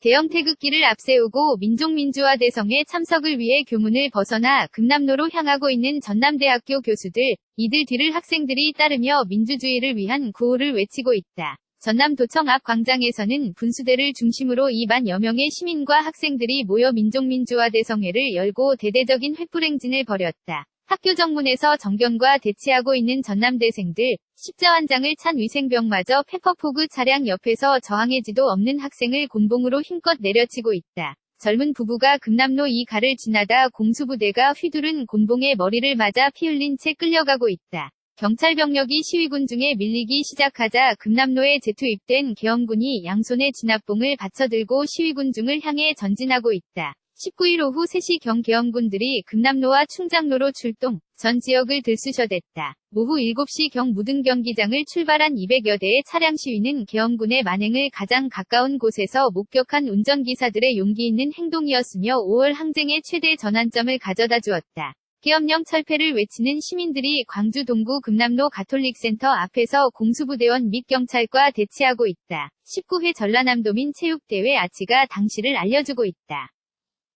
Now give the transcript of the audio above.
대형 태극기를 앞세우고 민족민주화 대성에 참석을 위해 교문을 벗어나 금남로로 향하고 있는 전남대학교 교수들, 이들 뒤를 학생들이 따르며 민주주의를 위한 구호를 외치고 있다. 전남도청 앞 광장에서는 분수대를 중심으로 2만여 명의 시민과 학생들이 모여 민족민주화 대성회를 열고 대대적인 횃불행진을 벌였다. 학교 정문에서 정변과 대치하고 있는 전남대생들, 십자완장을 찬 위생병마저 페퍼포그 차량 옆에서 저항해지도 없는 학생을 곤봉으로 힘껏 내려치고 있다. 젊은 부부가 금남로 이 가를 지나다 공수부대가 휘두른 곤봉에 머리를 맞아 피 흘린 채 끌려가고 있다. 경찰 병력이 시위군 중에 밀리기 시작하자 금남로에 재투입된 계엄군이 양손에 진압봉을 받쳐들고 시위군 중을 향해 전진하고 있다. 19일 오후 3시 경 계엄군들이 금남로와 충장로로 출동, 전 지역을 들쑤셔댔다. 오후 7시 경 무등 경기장을 출발한 200여 대의 차량 시위는 계엄군의 만행을 가장 가까운 곳에서 목격한 운전기사들의 용기 있는 행동이었으며 5월 항쟁의 최대 전환점을 가져다 주었다. 계엄령 철폐를 외치는 시민들이 광주 동구 금남로 가톨릭센터 앞에서 공수부대원 및 경찰과 대치하고 있다. 19회 전라남도민 체육대회 아치가 당시를 알려주고 있다.